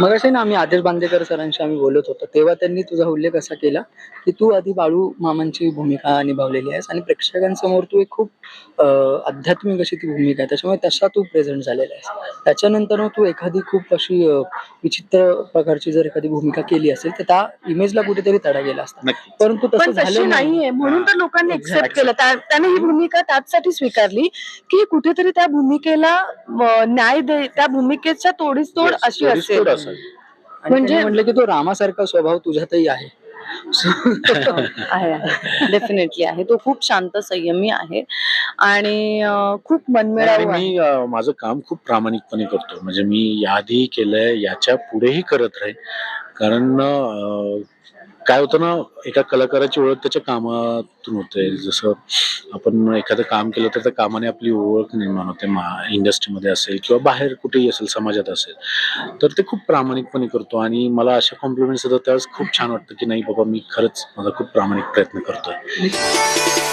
मग असे ना आम्ही आदेश बांदेकर सरांशी आम्ही बोलत होतो. तेव्हा त्यांनी तुझा उल्लेख असा केला की तू आधी बाळू मामांची भूमिका निभावलेली आहेस आणि प्रेक्षकांसमोर तू एक खूप आध्यात्मिक अशी ती भूमिका आहे. त्याच्यामुळे तसा तू प्रेझेंट झालेला आहेस. त्याच्यानंतर मग तू एखादी खूप अशी विचित्र प्रकारची जर एखादी भूमिका केली असेल तर त्या इमेजला कुठेतरी तडा गेला असता. परंतु तसं तशी झालं नाही. नाहीये. म्हणून तर लोकांनी. एक्सेप्ट केलं. त्या- त्याने ही भूमिका त्याचसाठी स्वीकारली की कुठेतरी त्या भूमिकेला न्याय दे त्या भूमिकेच्या तोडीस तोड अशी थोडीच असावी. म्हणजे- म्हणजे म्हटलं की तो रामासारखा स्वभाव तुझ्यातही आहे. आहे आहे. डेफिनेटली आहे. तो खूप शांत संयमी आहे. आणि अं, खूप आणि मनमिळावू आहे. मी अं, माझं काम खूप प्रामाणिकपणे करतो. म्हणजे मी याआधी केलंय याच्या पुढेही करत राहील कारण काय होतं ना एका कलाकाराची ओळख त्याच्या कामातून होते. जसं आपण एखादं काम केलं तर त्या कामाने आपली ओळख निर्माण होते. इंडस्ट्रीमध्ये असेल किंवा बाहेर कुठेही असेल समाजात असेल. तर ते खूप प्रामाणिकपणे करतो आणि मला अशा कॉम्प्लिमेंट्स येतात त्यावेळेस खूप छान वाटतं की नाही बाबा मी खरंच माझा खूप प्रामाणिक प्रयत्न करतोय.